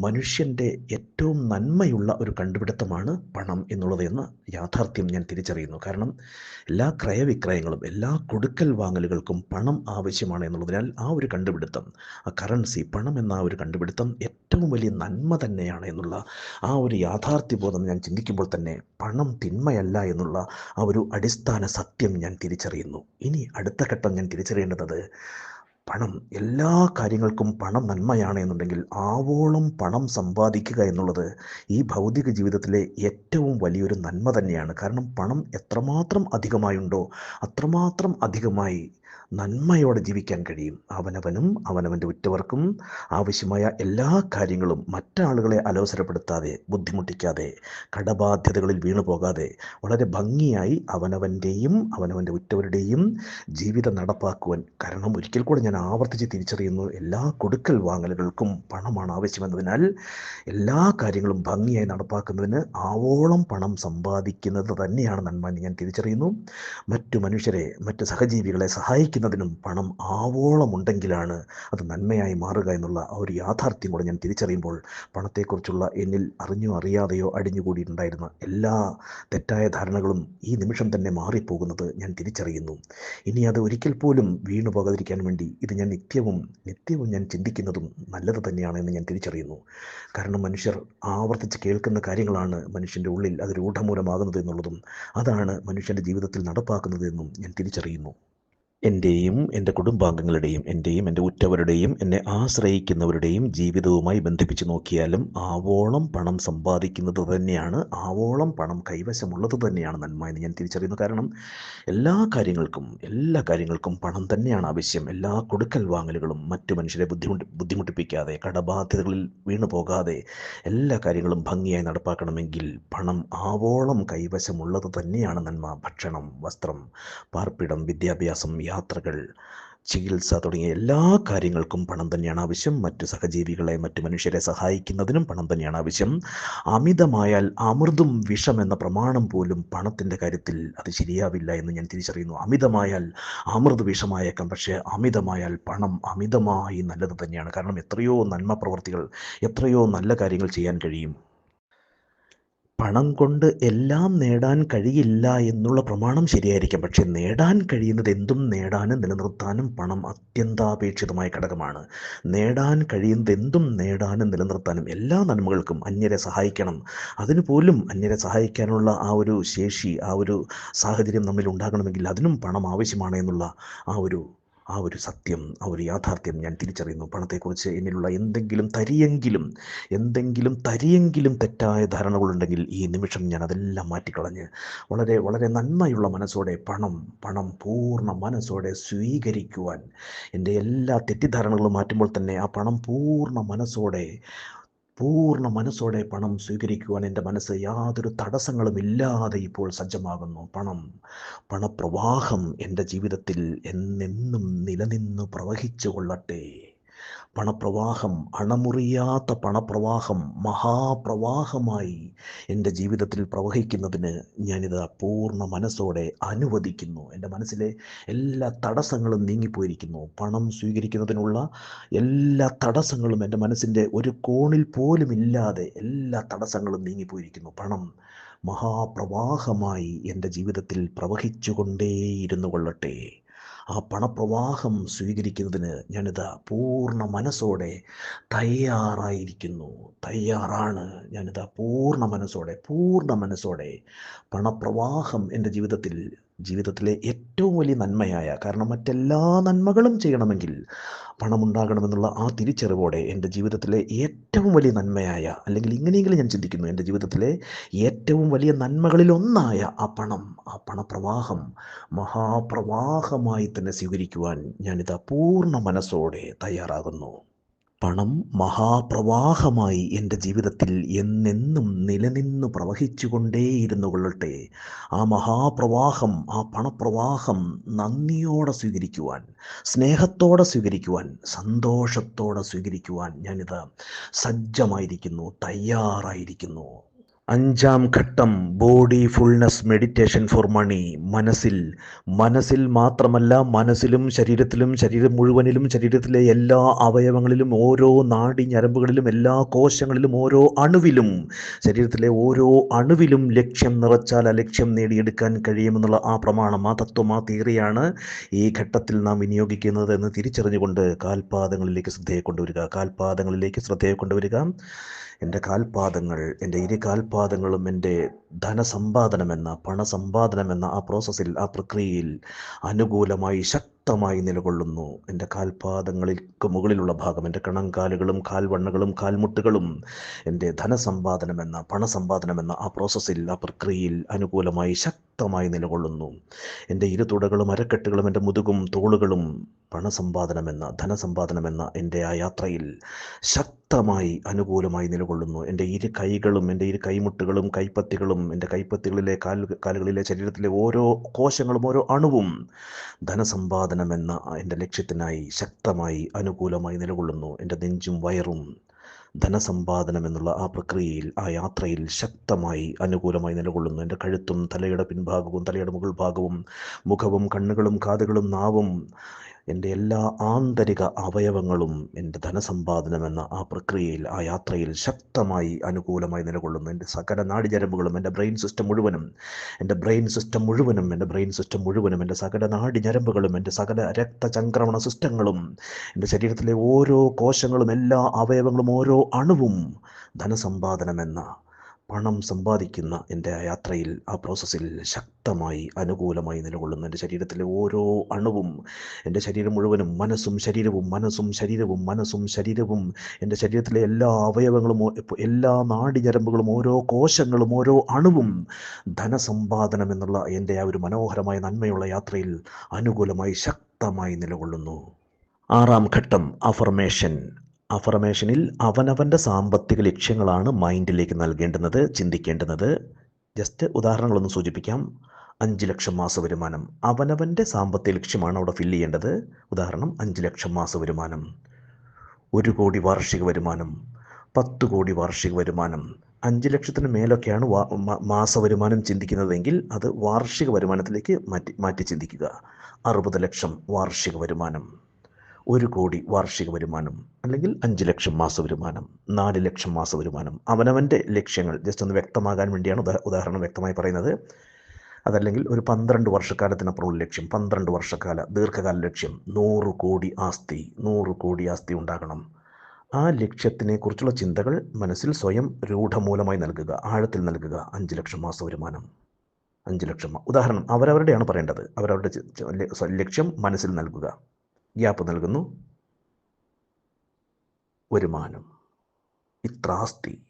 മനുഷ്യന്റെ ഏറ്റവും നന്മയുള്ള ഒരു കണ്ടുപിടുത്തമാണ് പണം എന്നുള്ളത് എന്ന യാഥാർത്ഥ്യം ഞാൻ തിരിച്ചറിയുന്നു. കാരണം എല്ലാ ക്രയവിക്രയങ്ങളും എല്ലാ കൊടുക്കൽ വാങ്ങലുകൾക്കും പണം ആവശ്യമാണ് എന്നുള്ളതിനാൽ ആ ഒരു കണ്ടുപിടുത്തം ആ കറൻസി പണം എന്ന ഒരു കണ്ടുപിടുത്തം ഏറ്റവും വലിയ നന്മ തന്നെയാണ് എന്നുള്ള ആ ഒരു യാഥാർത്ഥ്യ ബോധം ഞാൻ ചിന്തിക്കുമ്പോൾ തന്നെ പണം തിന്മയല്ല എന്നുള്ള ആ ഒരു അടിസ്ഥാന സത്യം ഞാൻ തിരിച്ചറിയുന്നു. ഇനി അടുത്ത ഘട്ടം ഞാൻ തിരിച്ചറിയേണ്ടത് പണം. എല്ലാ കാര്യങ്ങൾക്കും പണം നന്മയാണ് എന്നുണ്ടെങ്കിൽ ആവോളം പണം സമ്പാദിക്കുക എന്നുള്ളത് ഈ ഭൗതിക ജീവിതത്തിലെ ഏറ്റവും വലിയൊരു നന്മ തന്നെയാണ്. കാരണം പണം എത്രമാത്രം അധികമായുണ്ടോ അത്രമാത്രം അധികമായി നന്മയോടെ ജീവിക്കാൻ കഴിയും. അവനവനും അവനവന്റെ ഉറ്റവർക്കും ആവശ്യമായ എല്ലാ കാര്യങ്ങളും മറ്റാളുകളെ അലോസരപ്പെടുത്താതെ ബുദ്ധിമുട്ടിക്കാതെ കടബാധ്യതകളിൽ വീണു പോകാതെ വളരെ ഭംഗിയായി അവനവന്റെയും അവനവന്റെ ഉറ്റവരുടെയും ജീവിതം നടപ്പാക്കുവാൻ കാരണം ഒരിക്കൽ കൂടെ ഞാൻ ആവർത്തിച്ച് തിരിച്ചറിയുന്നു. എല്ലാ കൊടുക്കൽ വാങ്ങലുകൾക്കും പണമാണ് ആവശ്യമെന്നതിനാൽ എല്ലാ കാര്യങ്ങളും ഭംഗിയായി നടപ്പാക്കുന്നതിന് ആവോളം പണം സമ്പാദിക്കുന്നത് തന്നെയാണ് നന്മ എന്ന് ഞാൻ തിരിച്ചറിയുന്നു. മറ്റു മനുഷ്യരെ മറ്റു സഹജീവികളെ സഹായിക്കുന്നതിനും പണം ആവോളം ഉണ്ടെങ്കിലാണ് അത് നന്മയായി മാറുക എന്നുള്ള ആ ഒരു യാഥാർത്ഥ്യം കൂടെ ഞാൻ തിരിച്ചറിയുമ്പോൾ പണത്തെക്കുറിച്ചുള്ള എന്നിൽ അറിഞ്ഞോ അറിയാതെയോ അടിഞ്ഞുകൂടിയിട്ടുണ്ടായിരുന്ന എല്ലാ തെറ്റായ ധാരണകളും ഈ നിമിഷം തന്നെ മാറിപ്പോകുന്നത് ഞാൻ തിരിച്ചറിയുന്നു. ഇനി അത് ഒരിക്കൽ പോലും വീണു പോകാതിരിക്കാൻ വേണ്ടി ഇത് ഞാൻ നിത്യവും നിത്യവും ഞാൻ ചിന്തിക്കുന്നതും നല്ലത് തന്നെയാണ് എന്ന് ഞാൻ തിരിച്ചറിയുന്നു. കാരണം മനുഷ്യർ ആവർത്തിച്ച് കേൾക്കുന്ന കാര്യങ്ങളാണ് മനുഷ്യന്റെ ഉള്ളിൽ അത് രൂഢമൂലമാകുന്നത് എന്നുള്ളതും അതാണ് മനുഷ്യന്റെ ജീവിതത്തിൽ നടപ്പാക്കുന്നത് എന്നും ഞാൻ തിരിച്ചറിയുന്നു. എന്റെയും എന്റെ കുടുംബാംഗങ്ങളുടെയും എന്റെയും എന്റെ ഉറ്റവരുടെയും എന്നെ ആശ്രയിക്കുന്നവരുടെയും ജീവിതവുമായി ബന്ധിപ്പിച്ച് നോക്കിയാലും ആവോളം പണം സമ്പാദിക്കുന്നത് തന്നെയാണ് ആവോളം പണം കൈവശമുള്ളത് തന്നെയാണ് നന്മ എന്ന് ഞാൻ തിരിച്ചറിയുന്നു. കാരണം എല്ലാ കാര്യങ്ങൾക്കും എല്ലാ കാര്യങ്ങൾക്കും പണം തന്നെയാണ് ആവശ്യം. എല്ലാ കൊടുക്കൽ വാങ്ങലുകളും മറ്റു മനുഷ്യരെ ബുദ്ധിമുട്ടി ബുദ്ധിമുട്ടിപ്പിക്കാതെ കടബാധ്യതകളിൽ വീണു പോകാതെ എല്ലാ കാര്യങ്ങളും ഭംഗിയായി നടപ്പാക്കണമെങ്കിൽ പണം ആവോളം കൈവശമുള്ളത് തന്നെയാണ് നന്മ. ഭക്ഷണം വസ്ത്രം പാർപ്പിടം വിദ്യാഭ്യാസം യാത്രകൾ ചികിത്സ തുടങ്ങിയ എല്ലാ കാര്യങ്ങൾക്കും പണം തന്നെയാണ് ആവശ്യം. മറ്റു സഹജീവികളെ മറ്റു മനുഷ്യരെ സഹായിക്കുന്നതിനും പണം തന്നെയാണ് ആവശ്യം. അമിതമായാൽ അമൃതും വിഷം എന്ന പ്രമാണം പോലും പണത്തിന്റെ കാര്യത്തിൽ അത് ശരിയാവില്ല എന്ന് ഞാൻ തിരിച്ചറിയുന്നു. അമിതമായാൽ അമൃത് വിഷമായേക്കാം പക്ഷേ അമിതമായാൽ പണം അമിതമായി നല്ലത് തന്നെയാണ്. കാരണം എത്രയോ നന്മ പ്രവർത്തികൾ എത്രയോ നല്ല കാര്യങ്ങൾ ചെയ്യാൻ കഴിയും. പണം കൊണ്ട് എല്ലാം നേടാൻ കഴിയില്ല എന്നുള്ള പ്രമാണം ശരിയായിരിക്കാം. പക്ഷേ നേടാൻ കഴിയുന്നത് എന്തും നേടാനും നിലനിർത്താനും പണം അത്യന്താപേക്ഷിതമായ ഘടകമാണ്. നേടാൻ കഴിയുന്നത് എന്തും നേടാനും നിലനിർത്താനും എല്ലാ നന്മകൾക്കും അന്യരെ സഹായിക്കണം. അതിനുപോലും അന്യരെ സഹായിക്കാനുള്ള ആ ഒരു ശേഷി ആ ഒരു സാഹചര്യം നമ്മിൽ ഉണ്ടാകണമെങ്കിൽ അതിനും പണം ആവശ്യമാണ് എന്നുള്ള ആ ഒരു ആ ഒരു സത്യം ആ ഒരു യാഥാർത്ഥ്യം ഞാൻ തിരിച്ചറിയുന്നു. പണത്തെക്കുറിച്ച് എന്നിലുള്ള എന്തെങ്കിലും തരിയെങ്കിലും എന്തെങ്കിലും തരിയെങ്കിലും തെറ്റായ ധാരണകളുണ്ടെങ്കിൽ ഈ നിമിഷം ഞാൻ അതെല്ലാം മാറ്റിക്കളഞ്ഞ് വളരെ വളരെ നന്മയുള്ള മനസ്സോടെ പണം പണം പൂർണ മനസ്സോടെ സ്വീകരിക്കുവാൻ എന്റെ എല്ലാ തെറ്റിദ്ധാരണകളും മാറ്റുമ്പോൾ തന്നെ ആ പണം പൂർണ മനസ്സോടെ പൂർണ മനസ്സോടെ പണം സ്വീകരിക്കുവാൻ എന്റെ മനസ്സ് യാതൊരു തടസ്സങ്ങളും ഇല്ലാതെ ഇപ്പോൾ സജ്ജമാകുന്നു. പണം പണപ്രവാഹം എന്റെ ജീവിതത്തിൽ എന്നെന്നും നിലനിന്ന് പ്രവഹിച്ചു കൊള്ളട്ടെ. പണപ്രവാഹം അണമുറിയാത്ത പണപ്രവാഹം മഹാപ്രവാഹമായി എന്റെ ജീവിതത്തിൽ പ്രവഹിക്കുന്നതിന് ഞാനിത് പൂർണ മനസ്സോടെ അനുവദിക്കുന്നു. എന്റെ മനസ്സിലെ എല്ലാ തടസ്സങ്ങളും നീങ്ങിപ്പോയിരിക്കുന്നു. പണം സ്വീകരിക്കുന്നതിനുള്ള എല്ലാ തടസ്സങ്ങളും എന്റെ മനസ്സിന്റെ ഒരു കോണിൽ പോലും ഇല്ലാതെ എല്ലാ തടസ്സങ്ങളും നീങ്ങിപ്പോയിരിക്കുന്നു. പണം മഹാപ്രവാഹമായി എന്റെ ജീവിതത്തിൽ പ്രവഹിച്ചുകൊണ്ടേയിരുന്നു കൊള്ളട്ടെ. ആ പണപ്രവാഹം സ്വീകരിക്കുന്നതിന് ഞാനിത് പൂർണ മനസ്സോടെ തയ്യാറായിരിക്കുന്നു. തയ്യാറാണ്. ഞാനിത് പൂർണ മനസ്സോടെ പൂർണ മനസ്സോടെ പണപ്രവാഹം എന്റെ ജീവിതത്തിൽ ജീവിതത്തിലെ ഏറ്റവും വലിയ നന്മയായ കാരണം മറ്റെല്ലാ നന്മകളും ചെയ്യണമെങ്കിൽ പണമുണ്ടാകണമെന്നുള്ള ആ തിരിച്ചറിവോടെ എന്റെ ജീവിതത്തിലെ ഏറ്റവും വലിയ നന്മയായ അല്ലെങ്കിൽ ഇങ്ങനെയെങ്കിലും ഞാൻ ചിന്തിക്കുന്നു എന്റെ ജീവിതത്തിലെ ഏറ്റവും വലിയ നന്മകളിലൊന്നായ ആ പണം ആ പണപ്രവാഹം മഹാപ്രവാഹമായി തന്നെ സ്വീകരിക്കുവാൻ ഞാനിത് പൂർണ മനസ്സോടെ തയ്യാറാകുന്നു. പണം മഹാപ്രവാഹമായി എന്റെ ജീവിതത്തിൽ എന്നെന്നും നിലനിന്ന് പ്രവഹിച്ചുകൊണ്ടേയിരുന്നു കൊള്ളട്ടെ. ആ മഹാപ്രവാഹം ആ പണപ്രവാഹം നന്ദിയോടെ സ്വീകരിക്കുവാൻ സ്നേഹത്തോടെ സ്വീകരിക്കുവാൻ സന്തോഷത്തോടെ സ്വീകരിക്കുവാൻ ഞാനിത് സജ്ജമായിരിക്കുന്നു തയ്യാറായിരിക്കുന്നു. അഞ്ചാം ഘട്ടം body fullness meditation for money. മനസ്സിൽ മനസ്സിൽ മാത്രമല്ല മനസ്സിലും ശരീരത്തിലും ശരീരം മുഴുവനിലും ശരീരത്തിലെ എല്ലാ അവയവങ്ങളിലും ഓരോ നാടി ഞരമ്പുകളിലും എല്ലാ കോശങ്ങളിലും ഓരോ അണുവിലും ശരീരത്തിലെ ഓരോ അണുവിലും ലക്ഷ്യം നിറച്ചാൽ ആ ലക്ഷ്യം നേടിയെടുക്കാൻ കഴിയുമെന്നുള്ള ആ പ്രമാണം ആ തത്വം ആ തീറിയാണ് ഈ ഘട്ടത്തിൽ നാം വിനിയോഗിക്കുന്നത് എന്ന് തിരിച്ചറിഞ്ഞുകൊണ്ട് കാൽപാദങ്ങളിലേക്ക് ശ്രദ്ധയെ കൊണ്ടുവരിക. കാൽപാദങ്ങളിലേക്ക് ശ്രദ്ധയെ കൊണ്ടുവരിക. എന്റെ കാൽപാദങ്ങൾ എന്റെ ഇരു കാൽപാദങ്ങളും എന്റെ ധനസമ്പാദനമെന്ന പണസമ്പാദനമെന്ന ആ പ്രോസസ്സിൽ ആ പ്രക്രിയയിൽ അനുകൂലമായി ശക്തമായി നിലകൊള്ളുന്നു. എന്റെ കാൽപാദങ്ങൾക്ക് മുകളിലുള്ള ഭാഗം എന്റെ കണങ്കാലുകളും കാൽവണ്ണകളും കാൽമുട്ടുകളും എന്റെ ധനസമ്പാദനമെന്ന പണസമ്പാദനമെന്ന ആ പ്രോസസ്സിൽ ആ പ്രക്രിയയിൽ അനുകൂലമായി ശക്തമായി നിലകൊള്ളുന്നു. എന്റെ ഇരുതുടകളും അരക്കെട്ടുകളും എന്റെ മുതുകും തോളുകളും പണസമ്പാദനമെന്ന ധനസമ്പാദനമെന്ന എന്റെ ആ യാത്രയിൽ ശക്തമായി അനുകൂലമായി നിലകൊള്ളുന്നു. എന്റെ ഇരു കൈകളും എന്റെ ഇരു കൈമുട്ടുകളും കൈപ്പത്തികളും എന്റെ കൈപ്പത്തികളിലെ കാൽ കാലുകളിലെ ശരീരത്തിലെ ഓരോ കോശങ്ങളും ഓരോ അണുവും ധനസമ്പാദനമെന്ന എന്റെ ലക്ഷ്യത്തിനായി ശക്തമായി അനുകൂലമായി നിലകൊള്ളുന്നു. എന്റെ നെഞ്ചും വയറും ധനസമ്പാദനം എന്നുള്ള ആ പ്രക്രിയയിൽ ആ യാത്രയിൽ ശക്തമായി അനുകൂലമായി നിലകൊള്ളുന്നു. എന്റെ കഴുത്തും തലയുടെ പിൻഭാഗവും തലയുടെ മുകൾ ഭാഗവും മുഖവും കണ്ണുകളും കാതുകളും നാവും എന്റെ എല്ലാ ആന്തരിക അവയവങ്ങളും എന്റെ ധനസമ്പാദനം എന്ന ആ പ്രക്രിയയിൽ ആ യാത്രയിൽ ശക്തമായി അനുകൂലമായി നിലകൊള്ളുന്നു. എന്റെ സകല നാടിഞരമ്പുകളും എന്റെ ബ്രെയിൻ സിസ്റ്റം മുഴുവനും എന്റെ ബ്രെയിൻ സിസ്റ്റം മുഴുവനും എന്റെ ബ്രെയിൻ സിസ്റ്റം മുഴുവനും എന്റെ സകല നാടിഞരമ്പുകളും എന്റെ സകല രക്തചംക്രമണ സിസ്റ്റങ്ങളും എന്റെ ശരീരത്തിലെ ഓരോ കോശങ്ങളും എല്ലാ അവയവങ്ങളും ഓരോ അണുവും ധനസമ്പാദനമെന്ന പണം സമ്പാദിക്കുന്ന എന്റെ യാത്രയിൽ ആ പ്രോസസ്സിൽ ശക്തമായി അനുകൂലമായി നിലകൊള്ളുന്നു. എന്റെ ശരീരത്തിലെ ഓരോ അണുവും എന്റെ ശരീരം മുഴുവനും മനസ്സും ശരീരവും മനസ്സും ശരീരവും മനസ്സും ശരീരവും എന്റെ ശരീരത്തിലെ എല്ലാ അവയവങ്ങളും എല്ലാ നാടിഞരമ്പുകളും ഓരോ കോശങ്ങളും ഓരോ അണുവും ധനസമ്പാദനം എന്നുള്ള എന്റെ ആ ഒരു മനോഹരമായ നന്മയുള്ള യാത്രയിൽ അനുകൂലമായി ശക്തമായി നിലകൊള്ളുന്നു. ആറാം ഘട്ടം അഫർമേഷൻ അഫർമേഷനിൽ അവനവന്റെ സാമ്പത്തിക ലക്ഷ്യങ്ങളാണ് മൈൻഡിലേക്ക് നൽകേണ്ടുന്നത് ചിന്തിക്കേണ്ടുന്നത്. ജസ്റ്റ് ഉദാഹരണങ്ങളൊന്ന് സൂചിപ്പിക്കാം. അഞ്ച് ലക്ഷം മാസ വരുമാനം. അവനവന്റെ സാമ്പത്തിക ലക്ഷ്യമാണ് അവിടെ ഫില്ല് ചെയ്യേണ്ടത്. ഉദാഹരണം അഞ്ച് ലക്ഷം മാസ വരുമാനം. ഒരു കോടി വാർഷിക വരുമാനം. പത്ത് കോടി വാർഷിക വരുമാനം. അഞ്ച് ലക്ഷത്തിന് മേലൊക്കെയാണ് മാസ വരുമാനം ചിന്തിക്കുന്നതെങ്കിൽ അത് വാർഷിക വരുമാനത്തിലേക്ക് മാറ്റി മാറ്റി ചിന്തിക്കുക. അറുപത് ലക്ഷം വാർഷിക വരുമാനം. ഒരു കോടി വാർഷിക വരുമാനം അല്ലെങ്കിൽ അഞ്ച് ലക്ഷം മാസ വരുമാനം നാല് ലക്ഷം മാസ വരുമാനം അവനവന്റെ ലക്ഷ്യങ്ങൾ ജസ്റ്റ് ഒന്ന് വ്യക്തമാകാൻ വേണ്ടിയാണ് ഉദാഹരണം വ്യക്തമായി പറയുന്നത്. അതല്ലെങ്കിൽ ഒരു പന്ത്രണ്ട് വർഷക്കാലത്തിനപ്പുറമുള്ള ലക്ഷ്യം പന്ത്രണ്ട് വർഷക്കാല ദീർഘകാല ലക്ഷ്യം നൂറ് കോടി ആസ്തി നൂറ് കോടി ആസ്തി ഉണ്ടാകണം. ആ ലക്ഷ്യത്തിനെക്കുറിച്ചുള്ള ചിന്തകൾ മനസ്സിൽ സ്വയം രൂഢമൂലമായി നൽകുക ആഴത്തിൽ നൽകുക. അഞ്ച് ലക്ഷം മാസ വരുമാനം. അഞ്ച് ലക്ഷം ഉദാഹരണം അവരവരുടെയാണ് പറയേണ്ടത്. അവരവരുടെ ലക്ഷ്യം മനസ്സിൽ നൽകുക. ഗ്യാപ്പ് നൽകുന്നു. വരുമാനം. ഇത്ര ആസ്തി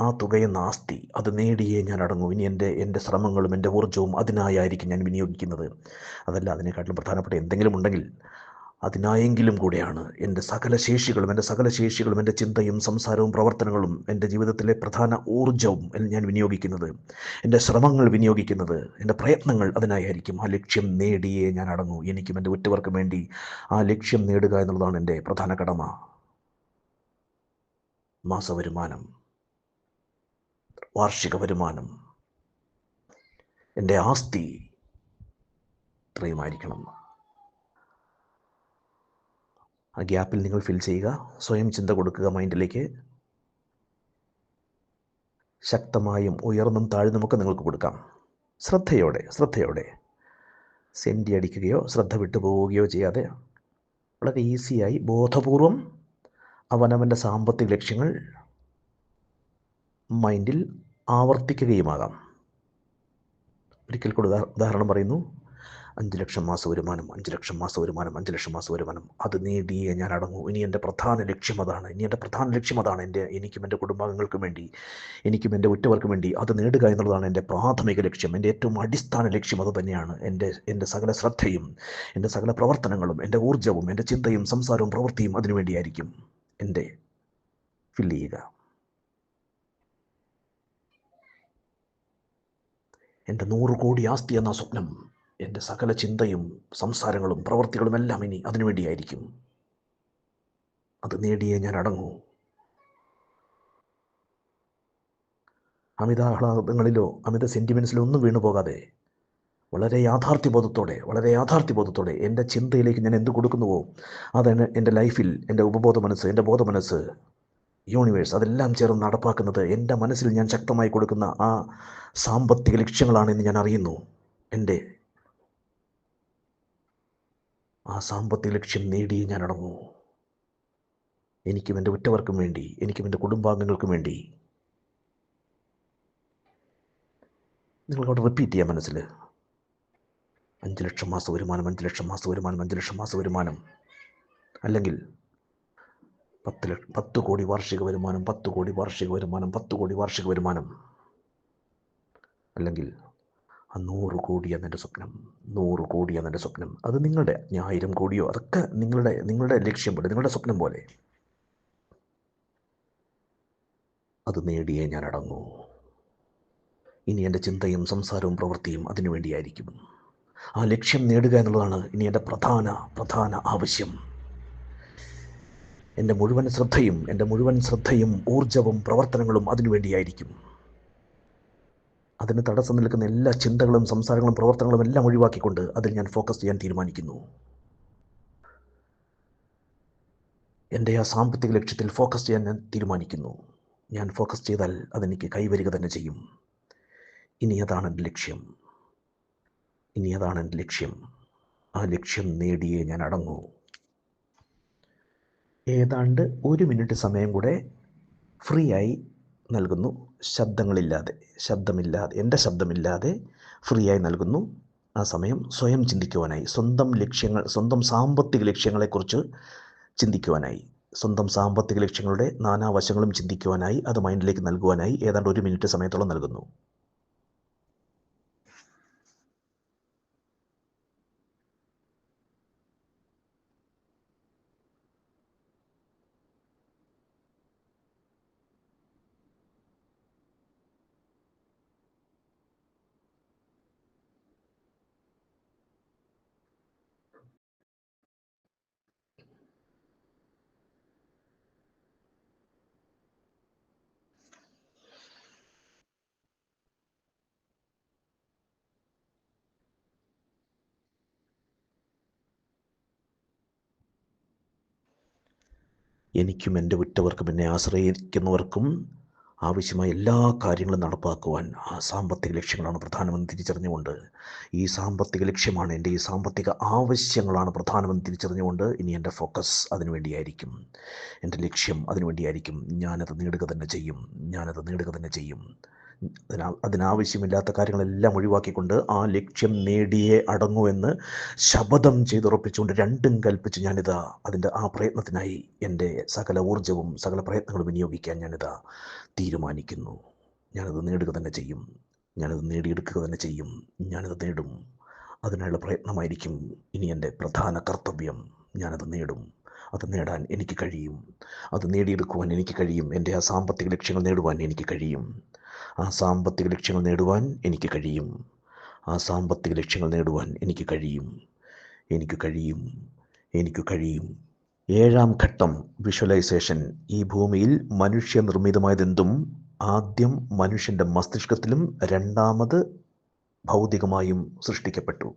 ആ തുകയെന്ന ആസ്തി അത് നേടിയേ ഞാൻ അടങ്ങും. ഇനി എന്റെ എന്റെ ശ്രമങ്ങളും എന്റെ ഊർജവും അതിനായിരിക്കും ഞാൻ വിനിയോഗിക്കുന്നത്. അതല്ല അതിനെക്കാട്ടിലും പ്രധാനപ്പെട്ട എന്തെങ്കിലും ഉണ്ടെങ്കിൽ അതിനായെങ്കിലും കൂടെയാണ് എന്റെ സകല ശേഷികളും എന്റെ സകല ശേഷികളും എന്റെ ചിന്തയും സംസാരവും പ്രവർത്തനങ്ങളും എന്റെ ജീവിതത്തിലെ പ്രധാന ഊർജവും ഞാൻ വിനിയോഗിക്കുന്നത്. എന്റെ ശ്രമങ്ങൾ വിനിയോഗിക്കുന്നത് എന്റെ പ്രയത്നങ്ങൾ അതിനായിരിക്കും ആ ലക്ഷ്യം നേടിയേ ഞാൻ അടങ്ങൂ. എനിക്കും എന്റെ ഉറ്റവർക്കും വേണ്ടി ആ ലക്ഷ്യം നേടുക എന്നുള്ളതാണ് എന്റെ പ്രധാന കടമ. മാസവരുമാനം വാർഷിക വരുമാനം എന്റെ ആസ്തി ഇത്രയുമായിരിക്കണം ആ ഗ്യാപ്പിൽ നിങ്ങൾ ഫിൽ ചെയ്യുക. സ്വയം ചിന്ത കൊടുക്കുക മൈൻഡിലേക്ക് ശക്തമായും ഉയർന്നും താഴ്ന്നുമൊക്കെ നിങ്ങൾക്ക് കൊടുക്കാം. ശ്രദ്ധയോടെ ശ്രദ്ധയോടെ. സെന്റി അടിക്കുകയോ ശ്രദ്ധ വിട്ടു പോവുകയോ ചെയ്യാതെ വളരെ ഈസിയായി ബോധപൂർവം അവനവന്റെ സാമ്പത്തിക ലക്ഷ്യങ്ങൾ മൈൻഡിൽ ആവർത്തിക്കുകയുമാകാം. ഒരിക്കൽ കൂടി ഉദാഹരണം പറയുന്നു. അഞ്ച് ലക്ഷം മാസ വരുമാനം അഞ്ച് ലക്ഷം മാസ വരുമാനം അഞ്ച് ലക്ഷം മാസ വരുമാനം. അത് നേടിയേ ഞാൻ അടങ്ങൂ. ഇനി എന്റെ പ്രധാന ലക്ഷ്യം അതാണ്. ഇനി എന്റെ പ്രധാന ലക്ഷ്യം അതാണ് എന്റെ എനിക്കും എന്റെ കുടുംബാംഗങ്ങൾക്കും വേണ്ടി എനിക്കും എന്റെ ഉറ്റവർക്കും വേണ്ടി അത് നേടുക എന്നുള്ളതാണ് എന്റെ പ്രാഥമിക ലക്ഷ്യം. എന്റെ ഏറ്റവും അടിസ്ഥാന ലക്ഷ്യം അത് തന്നെയാണ്. എന്റെ എന്റെ സകല ശ്രദ്ധയും എന്റെ സകല പ്രവർത്തനങ്ങളും എന്റെ ഊർജവും എന്റെ ചിന്തയും സംസാരവും പ്രവൃത്തിയും അതിനുവേണ്ടിയായിരിക്കും എന്റെ ഫില്ല് ചെയ്യുക. എന്റെ നൂറ് കോടി ആസ്തി എന്ന സ്വപ്നം എന്റെ സകല ചിന്തയും സംസാരങ്ങളും പ്രവൃത്തികളും എല്ലാം ഇനി അതിനുവേണ്ടിയായിരിക്കും അത് നേടിയേ ഞാൻ അടങ്ങൂ. അമിതാഹ്ലാദങ്ങളിലോ അമിത സെന്റിമെൻസിലോ ഒന്നും വീണു പോകാതെ വളരെ യാഥാർത്ഥ്യബോധത്തോടെ വളരെ യാഥാർത്ഥ്യബോധത്തോടെ എന്റെ ചിന്തയിലേക്ക് ഞാൻ എന്ത് കൊടുക്കുന്നുവോ അതാണ് എന്റെ ലൈഫിൽ എന്റെ ഉപബോധ മനസ്സ് എന്റെ ബോധ മനസ്സ് യൂണിവേഴ്സ് അതെല്ലാം ചേർന്ന് നടപ്പാക്കുന്നത് എന്റെ മനസ്സിൽ ഞാൻ ശക്തമായി കൊടുക്കുന്ന ആ സാമ്പത്തിക ലക്ഷ്യങ്ങളാണെന്ന് ഞാൻ അറിയുന്നു. എന്റെ ആ സാമ്പത്തിക ലക്ഷ്യം നേടി ഞാൻ അടങ്ങൂ എനിക്കും എന്റെ ഉറ്റവർക്കും വേണ്ടി എനിക്കും എന്റെ കുടുംബാംഗങ്ങൾക്കും വേണ്ടി. നിങ്ങൾക്കവിടെ റിപ്പീറ്റ് ചെയ്യാം മനസ്സിൽ. അഞ്ച് ലക്ഷം മാസ വരുമാനം അഞ്ച് ലക്ഷം മാസ വരുമാനം അഞ്ച് ലക്ഷം മാസ വരുമാനം. അല്ലെങ്കിൽ പത്ത് ലക്ഷം പത്ത് കോടി വാർഷിക വരുമാനം പത്ത് കോടി വാർഷിക വരുമാനം പത്ത് കോടി വാർഷിക വരുമാനം. അല്ലെങ്കിൽ നൂറ് കോടി എന്നെന്റെ സ്വപ്നം നൂറ് കോടി എന്നെന്റെ സ്വപ്നം. അത് നിങ്ങളുടെ ആയിരം കോടിയോ അതൊക്കെ നിങ്ങളുടെ നിങ്ങളുടെ ലക്ഷ്യം പോലെ നിങ്ങളുടെ സ്വപ്നം പോലെ. അത് നേടിയേ ഞാൻ അടങ്ങൂ. ഇനി എന്റെ ചിന്തയും സംസാരവും പ്രവൃത്തിയും അതിനുവേണ്ടിയായിരിക്കും ആ ലക്ഷ്യം നേടുക എന്നുള്ളതാണ് ഇനി എന്റെ പ്രധാന പ്രധാന ആവശ്യം. എന്റെ മുഴുവൻ ശ്രദ്ധയും എന്റെ മുഴുവൻ ശ്രദ്ധയും ഊർജവും പ്രവർത്തനങ്ങളും അതിനു വേണ്ടിയായിരിക്കും. അതിന് തടസ്സം നിൽക്കുന്ന എല്ലാ ചിന്തകളും സംസാരങ്ങളും പ്രവർത്തനങ്ങളും എല്ലാം ഒഴിവാക്കിക്കൊണ്ട് അതിൽ ഞാൻ ഫോക്കസ് ചെയ്യാൻ തീരുമാനിക്കുന്നു. എന്റെ ആ സാമ്പത്തിക ലക്ഷ്യത്തിൽ ഫോക്കസ് ചെയ്യാൻ ഞാൻ തീരുമാനിക്കുന്നു. ഞാൻ ഫോക്കസ് ചെയ്താൽ അതെനിക്ക് കൈവരിക തന്നെ ചെയ്യും. ഇനി അതാണ് എന്റെ ലക്ഷ്യം. ഇനി അതാണ് എന്റെ ലക്ഷ്യം. ആ ലക്ഷ്യം നേടിയേ ഞാൻ അടങ്ങൂ. ഏതാണ്ട് ഒരു മിനിറ്റ് സമയം കൂടെ ഫ്രീ ആയി നൽകുന്നു. ശബ്ദങ്ങളില്ലാതെ ശബ്ദമില്ലാതെ എന്റെ ശബ്ദമില്ലാതെ ഫ്രീ ആയി നൽകുന്നു. ആ സമയം സ്വയം ചിന്തിക്കുവാനായി സ്വന്തം ലക്ഷ്യങ്ങൾ സ്വന്തം സാമ്പത്തിക ലക്ഷ്യങ്ങളെക്കുറിച്ച് ചിന്തിക്കുവാനായി സ്വന്തം സാമ്പത്തിക ലക്ഷ്യങ്ങളുടെ നാനാവശങ്ങളും ചിന്തിക്കുവാനായി അത് മൈൻഡിലേക്ക് നൽകുവാനായി ഏതാണ്ട് ഒരു മിനിറ്റ് സമയത്തോളം നൽകുന്നു. എനിക്കും എന്റെ ഉറ്റവർക്കും എന്നെ ആശ്രയിക്കുന്നവർക്കും ആവശ്യമായ എല്ലാ കാര്യങ്ങളും നടപ്പാക്കുവാൻ ആ സാമ്പത്തിക ലക്ഷ്യങ്ങളാണ് പ്രധാനമന്ത്രി തിരിച്ചറിഞ്ഞുകൊണ്ട് ഈ സാമ്പത്തിക ലക്ഷ്യമാണ് എന്റെ ഈ സാമ്പത്തിക ആവശ്യങ്ങളാണ് പ്രധാനമന്ത്രി തിരിച്ചറിഞ്ഞുകൊണ്ട് ഇനി എന്റെ ഫോക്കസ് അതിനുവേണ്ടിയായിരിക്കും എന്റെ ലക്ഷ്യം അതിനുവേണ്ടിയായിരിക്കും ഞാനത് നേടുക തന്നെ ചെയ്യും. ഞാനത് നേടുക തന്നെ ചെയ്യും. അതിനാവശ്യമില്ലാത്ത കാര്യങ്ങളെല്ലാം ഒഴിവാക്കിക്കൊണ്ട് ആ ലക്ഷ്യം നേടിയേ അടങ്ങൂ എന്ന് ശപഥം ചെയ്തുറപ്പിച്ചുകൊണ്ട് രണ്ടും കൽപ്പിച്ച് ഞാനിതാ അതിന്റെ ആ പ്രയത്നത്തിനായി എന്റെ സകല ഊർജവും സകല പ്രയത്നങ്ങളും വിനിയോഗിക്കാൻ ഞാനിതാ തീരുമാനിക്കുന്നു. ഞാനത് നേടുക തന്നെ ചെയ്യും. ഞാനത് നേടിയെടുക്കുക തന്നെ ചെയ്യും. ഞാനത് നേടും. അതിനുള്ള പ്രയത്നമായിരിക്കും ഇനി എന്റെ പ്രധാന കർത്തവ്യം. ഞാനത് നേടും. അത് നേടാൻ എനിക്ക് കഴിയും. അത് നേടിയെടുക്കുവാൻ എനിക്ക് കഴിയും. എന്റെ ആ സാമ്പത്തിക ലക്ഷ്യങ്ങൾ നേടുവാൻ എനിക്ക് കഴിയും. ആ സാമ്പത്തിക ലക്ഷ്യങ്ങൾ നേടുവാൻ എനിക്ക് കഴിയും. ആ സാമ്പത്തിക ലക്ഷ്യങ്ങൾ നേടുവാൻ എനിക്ക് കഴിയും. എനിക്ക് കഴിയും. എനിക്ക് കഴിയും. ഏഴാം ഘട്ടം വിഷ്വലൈസേഷൻ. ഈ ഭൂമിയിൽ മനുഷ്യനിർമ്മിതമായതെന്തും ആദ്യം മനുഷ്യന്റെ മസ്തിഷ്കത്തിലും രണ്ടാമത് ഭൗതികമായും സൃഷ്ടിക്കപ്പെട്ടു.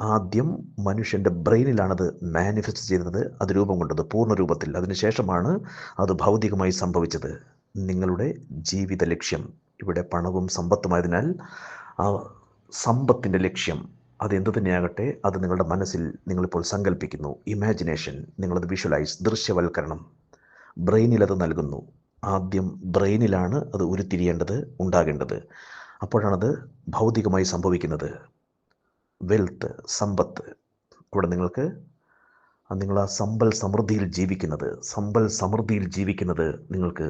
ആദ്യം മനുഷ്യന്റെ ബ്രെയിനിലാണത് മാനിഫെസ്റ്റ് ചെയ്തത് അത് രൂപം കൊണ്ടത് പൂർണ രൂപത്തിൽ. അതിനുശേഷമാണ് അത് ഭൗതികമായി സംഭവിച്ചത്. നിങ്ങളുടെ ജീവിത ലക്ഷ്യം. ഇവിടെ പണവും സമ്പത്തുമായതിനാൽ ആ സമ്പത്തിന്റെ ലക്ഷ്യം അതെന്തു തന്നെയാകട്ടെ അത് നിങ്ങളുടെ മനസ്സിൽ നിങ്ങളിപ്പോൾ സങ്കല്പിക്കുന്നു ഇമാജിനേഷൻ നിങ്ങളത് വിഷ്വലൈസ് ദൃശ്യവൽക്കരണം. ബ്രെയിനിൽ അത് നൽകുന്നു. ആദ്യം ബ്രെയിനിലാണ് അത് ഉരുത്തിരിയേണ്ടത് ഉണ്ടാകേണ്ടത്. അപ്പോഴാണത് ഭൗതികമായി സംഭവിക്കുന്നത്. വെൽത്ത് സമ്പത്ത്. ഇവിടെ നിങ്ങൾക്ക് നിങ്ങൾ ആ സമ്പൽ സമൃദ്ധിയിൽ ജീവിക്കുന്നത് സമ്പൽ സമൃദ്ധിയിൽ ജീവിക്കുന്നത് നിങ്ങൾക്ക്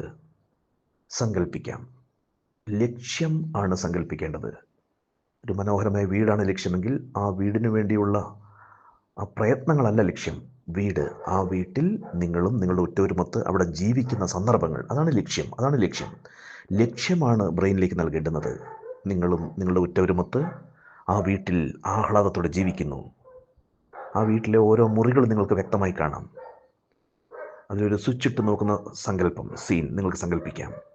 സങ്കല്പിക്കാം ലക്ഷ്യം ആണ് സങ്കല്പിക്കേണ്ടത് ഒരു മനോഹരമായ വീടാണ് ലക്ഷ്യമെങ്കിൽ ആ വീടിനു വേണ്ടിയുള്ള ആ പ്രയത്നങ്ങളല്ല ലക്ഷ്യം. വീട് ആ വീട്ടിൽ നിങ്ങളും നിങ്ങളുടെ ഉറ്റവരുമൊത്ത് അവിടെ ജീവിക്കുന്ന സന്ദർഭങ്ങൾ. അതാണ് ലക്ഷ്യം അതാണ് ലക്ഷ്യം. ലക്ഷ്യമാണ് ബ്രെയിനിലേക്ക് നൽകേണ്ടുന്നത്. നിങ്ങളും നിങ്ങളുടെ ഉറ്റവരുമൊത്ത് ആ വീട്ടിൽ ആഹ്ലാദത്തോടെ ജീവിക്കുന്നു. ആ വീട്ടിലെ ഓരോ മുറികളും നിങ്ങൾക്ക് വ്യക്തമായി കാണാം. അതിലൊരു സ്വിച്ചിട്ട് നോക്കുന്ന സങ്കല്പം സീൻ നിങ്ങൾക്ക് സങ്കല്പിക്കാം.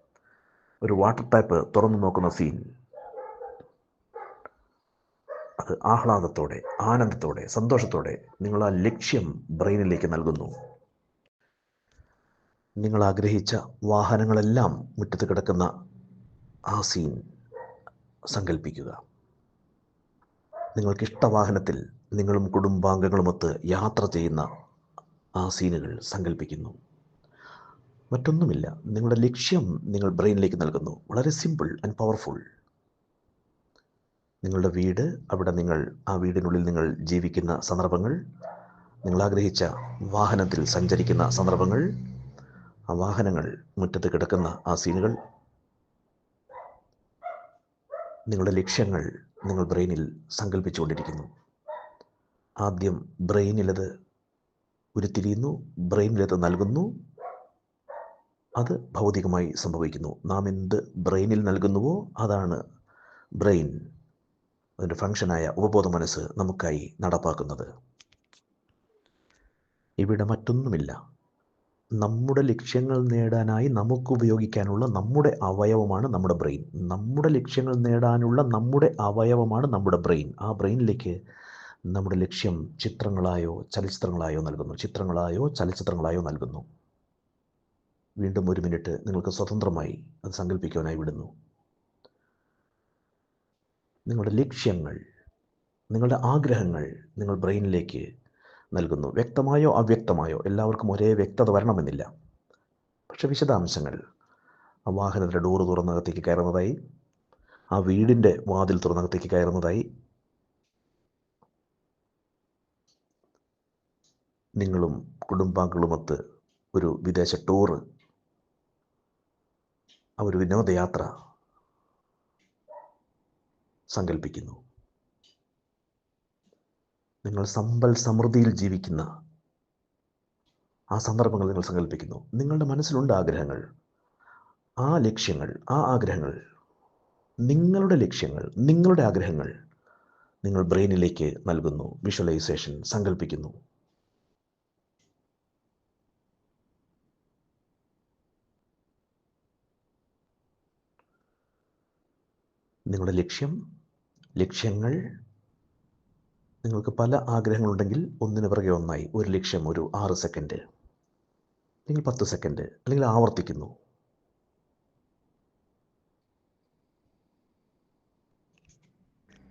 ഒരു വാട്ടർ ടാപ്പ് തുറന്നു നോക്കുന്ന സീൻ അത് ആഹ്ലാദത്തോടെ ആനന്ദത്തോടെ സന്തോഷത്തോടെ നിങ്ങൾ ആ ലക്ഷ്യം ബ്രെയിനിലേക്ക് നൽകുന്നു. നിങ്ങൾ ആഗ്രഹിച്ച വാഹനങ്ങളെല്ലാം മുറ്റത്ത് കിടക്കുന്ന ആ സീൻ സങ്കല്പിക്കുക നിങ്ങൾക്കിഷ്ട വാഹനത്തിൽ നിങ്ങളും കുടുംബാംഗങ്ങളുമൊത്ത് യാത്ര ചെയ്യുന്ന ആ സീനുകൾ സങ്കല്പിക്കുന്നു മറ്റൊന്നുമില്ല. നിങ്ങളുടെ ലക്ഷ്യം നിങ്ങൾ ബ്രെയിനിലേക്ക് നൽകുന്നു. വളരെ സിമ്പിൾ ആൻഡ് പവർഫുൾ. നിങ്ങളുടെ വീട് അവിടെ നിങ്ങൾ ആ വീടിനുള്ളിൽ നിങ്ങൾ ജീവിക്കുന്ന സന്ദർഭങ്ങൾ നിങ്ങൾ ആഗ്രഹിച്ച വാഹനത്തിൽ സഞ്ചരിക്കുന്ന സന്ദർഭങ്ങൾ ആ വാഹനങ്ങൾ മുറ്റത്ത് കിടക്കുന്ന ആ സീനുകൾ നിങ്ങളുടെ ലക്ഷ്യങ്ങൾ നിങ്ങൾ ബ്രെയിനിൽ സങ്കല്പിച്ചുകൊണ്ടിരിക്കുന്നു ആദ്യം ബ്രെയിനിലത് ഉരുത്തിരിയുന്നു ബ്രെയിനിലത് നൽകുന്നു അത് ഭൗതികമായി സംഭവിക്കുന്നു. നാം എന്ത് ബ്രെയിനിൽ നൽകുന്നുവോ അതാണ് ബ്രെയിൻ അതിന്റെ ഫങ്ഷനായ ഉപബോധ മനസ്സ് നമുക്കായി നടപ്പാക്കുന്നത്. ഇവിടെ മറ്റൊന്നുമില്ല. നമ്മുടെ ലക്ഷ്യങ്ങൾ നേടാനായി നമുക്ക് ഉപയോഗിക്കാനുള്ള നമ്മുടെ അവയവമാണ് നമ്മുടെ ബ്രെയിൻ. നമ്മുടെ ലക്ഷ്യങ്ങൾ നേടാനുള്ള നമ്മുടെ അവയവമാണ് നമ്മുടെ ബ്രെയിൻ. ആ ബ്രെയിനിലേക്ക് നമ്മുടെ ലക്ഷ്യം ചിത്രങ്ങളായോ ചലച്ചിത്രങ്ങളായോ നൽകുന്നു. ചിത്രങ്ങളായോ ചലച്ചിത്രങ്ങളായോ നൽകുന്നു. വീണ്ടും ഒരു മിനിറ്റ് നിങ്ങൾക്ക് സ്വതന്ത്രമായി അത് സങ്കല്പിക്കുവാനായി വിടുന്നു. നിങ്ങളുടെ ലക്ഷ്യങ്ങൾ നിങ്ങളുടെ ആഗ്രഹങ്ങൾ നിങ്ങൾ ബ്രെയിനിലേക്ക് നൽകുന്നു. വ്യക്തമായോ അവ്യക്തമായോ? എല്ലാവർക്കും ഒരേ വ്യക്തത വരണമെന്നില്ല. പക്ഷെ വിശദാംശങ്ങൾ. ആ വാഹനത്തിന്റെ ഡോറ് തുറന്നകത്തേക്ക് കയറുന്നതായി ആ വീടിന്റെ വാതിൽ തുറന്നകത്തേക്ക് കയറുന്നതായി നിങ്ങളും കുടുംബാംഗങ്ങളുമൊത്ത് ഒരു വിദേശ ടൂറ് ഒരു വിനോദയാത്ര സങ്കല്പിക്കുന്നു നിങ്ങൾ സമ്പൽ സമൃദ്ധിയിൽ ജീവിക്കുന്ന ആ സന്ദർഭങ്ങൾ നിങ്ങൾ സങ്കല്പിക്കുന്നു നിങ്ങളുടെ മനസ്സിലുണ്ട് ആഗ്രഹങ്ങൾ. ആ ലക്ഷ്യങ്ങൾ ആ ആഗ്രഹങ്ങൾ നിങ്ങളുടെ ലക്ഷ്യങ്ങൾ നിങ്ങളുടെ ആഗ്രഹങ്ങൾ നിങ്ങൾ ബ്രെയിനിലേക്ക് നൽകുന്നു. വിഷ്വലൈസേഷൻ സങ്കല്പിക്കുന്നു നിങ്ങളുടെ ലക്ഷ്യം ലക്ഷ്യങ്ങൾ നിങ്ങൾക്ക് പല ആഗ്രഹങ്ങളുണ്ടെങ്കിൽ ഒന്നിന് പിറകെ ഒന്നായി. ഒരു ലക്ഷ്യം ഒരു ആറ് സെക്കൻഡ് അല്ലെങ്കിൽ പത്ത് സെക്കൻഡ് അല്ലെങ്കിൽ ആവർത്തിക്കുന്നു.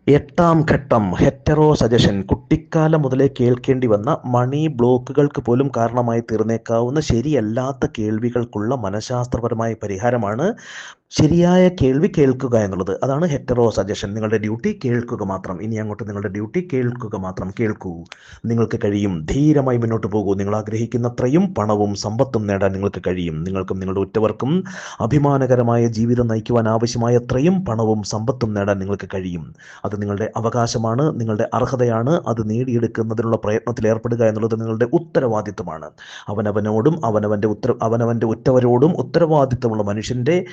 എട്ടാം ഘട്ടം ഹെറ്ററോ സജഷൻ. കുട്ടിക്കാലം മുതലേ കേൾക്കേണ്ടി വന്ന മണി ബ്ലോക്കുകൾക്ക് പോലും കാരണമായി തീർന്നേക്കാവുന്ന ശരിയല്ലാത്ത കേൾവികൾക്കുള്ള മനഃശാസ്ത്രപരമായ പരിഹാരമാണ് ശരിയായ കേൾവി കേൾക്കുക എന്നുള്ളത് അതാണ് ഹെറ്ററോ സജഷൻ നിങ്ങളുടെ ഡ്യൂട്ടി കേൾക്കുക മാത്രം. ഇനി അങ്ങോട്ട് നിങ്ങളുടെ ഡ്യൂട്ടി കേൾക്കുക മാത്രം കേൾക്കൂ. നിങ്ങൾക്ക് കഴിയും. ധീരമായി മുന്നോട്ട് പോകൂ. നിങ്ങൾ ആഗ്രഹിക്കുന്നത്രയും പണവും സമ്പത്തും നേടാൻ നിങ്ങൾക്ക് കഴിയും. നിങ്ങൾക്കും നിങ്ങളുടെ ഉറ്റവർക്കും അഭിമാനകരമായ ജീവിതം നയിക്കുവാൻ ആവശ്യമായ അത്രയും പണവും സമ്പത്തും നേടാൻ നിങ്ങൾക്ക് കഴിയും. അത് നിങ്ങളുടെ അവകാശമാണ്. നിങ്ങളുടെ അർഹതയാണ്. അത് നേടിയെടുക്കുന്നതിനുള്ള പ്രയത്നത്തിൽ ഏർപ്പെടുക എന്നുള്ളത് നിങ്ങളുടെ ഉത്തരവാദിത്വമാണ്. അവനവനോടും അവനവന്റെ ഉത്തര അവനവന്റെ ഉറ്റവരോടും ഉത്തരവാദിത്വമുള്ള മനുഷ്യന്റെ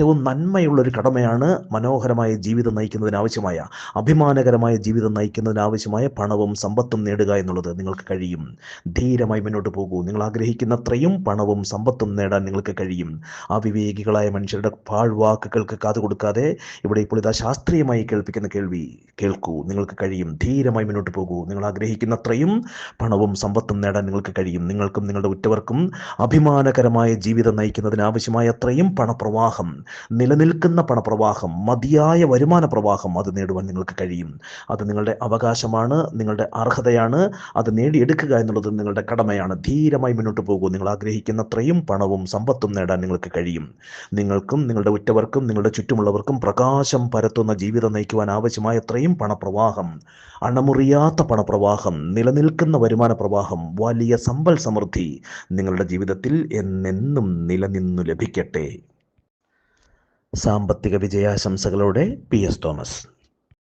ഏറ്റവും നന്മയുള്ള ഒരു കടമയാണ് മനോഹരമായ ജീവിതം നയിക്കുന്നതിനാവശ്യമായ അഭിമാനകരമായ ജീവിതം നയിക്കുന്നതിനാവശ്യമായ പണവും സമ്പത്തും നേടുക എന്നുള്ളത് നിങ്ങൾക്ക് കഴിയും. ധീരമായി മുന്നോട്ട് പോകൂ. നിങ്ങൾ ആഗ്രഹിക്കുന്നത്രയും പണവും സമ്പത്തും നേടാൻ നിങ്ങൾക്ക് കഴിയും. ആ വിവേകികളായ മനുഷ്യരുടെ പാഴ്വാക്കുകൾക്ക് കാതു കൊടുക്കാതെ ഇവിടെ ഇപ്പോൾ ഇതാ ശാസ്ത്രീയമായി കേൾപ്പിക്കുന്ന കേൾവി കേൾക്കൂ. നിങ്ങൾക്ക് കഴിയും. ധീരമായി മുന്നോട്ട് പോകൂ. നിങ്ങൾ ആഗ്രഹിക്കുന്നത്രയും പണവും സമ്പത്തും നേടാൻ നിങ്ങൾക്ക് കഴിയും. നിങ്ങൾക്കും നിങ്ങളുടെ ഉറ്റവർക്കും അഭിമാനകരമായ ജീവിതം നയിക്കുന്നതിനാവശ്യമായ അത്രയും പണപ്രവാഹം നിലനിൽക്കുന്ന പണപ്രവാഹം മതിയായ വരുമാന പ്രവാഹം അത് നേടുവാൻ നിങ്ങൾക്ക് കഴിയും. അത് നിങ്ങളുടെ അവകാശമാണ് നിങ്ങളുടെ അർഹതയാണ് അത് നേടിയെടുക്കുക എന്നുള്ളത് നിങ്ങളുടെ കടമയാണ്. ധീരമായി മുന്നോട്ട് പോകൂ. നിങ്ങൾ ആഗ്രഹിക്കുന്നത്രയും പണവും സമ്പത്തും നേടാൻ നിങ്ങൾക്ക് കഴിയും. നിങ്ങൾക്കും നിങ്ങളുടെ ഉറ്റവർക്കും നിങ്ങളുടെ ചുറ്റുമുള്ളവർക്കും പ്രകാശം പരത്തുന്ന ജീവിതം നയിക്കുവാൻ ആവശ്യമായത്രയും പണപ്രവാഹം അണമുറിയാത്ത പണപ്രവാഹം നിലനിൽക്കുന്ന വരുമാന പ്രവാഹം വലിയ സമ്പൽ സമൃദ്ധി നിങ്ങളുടെ ജീവിതത്തിൽ എന്നെന്നും നിലനിന്നു ലഭിക്കട്ടെ. സാമ്പത്തിക വിജയാശംസകളോടെ പി എസ് തോമസ്.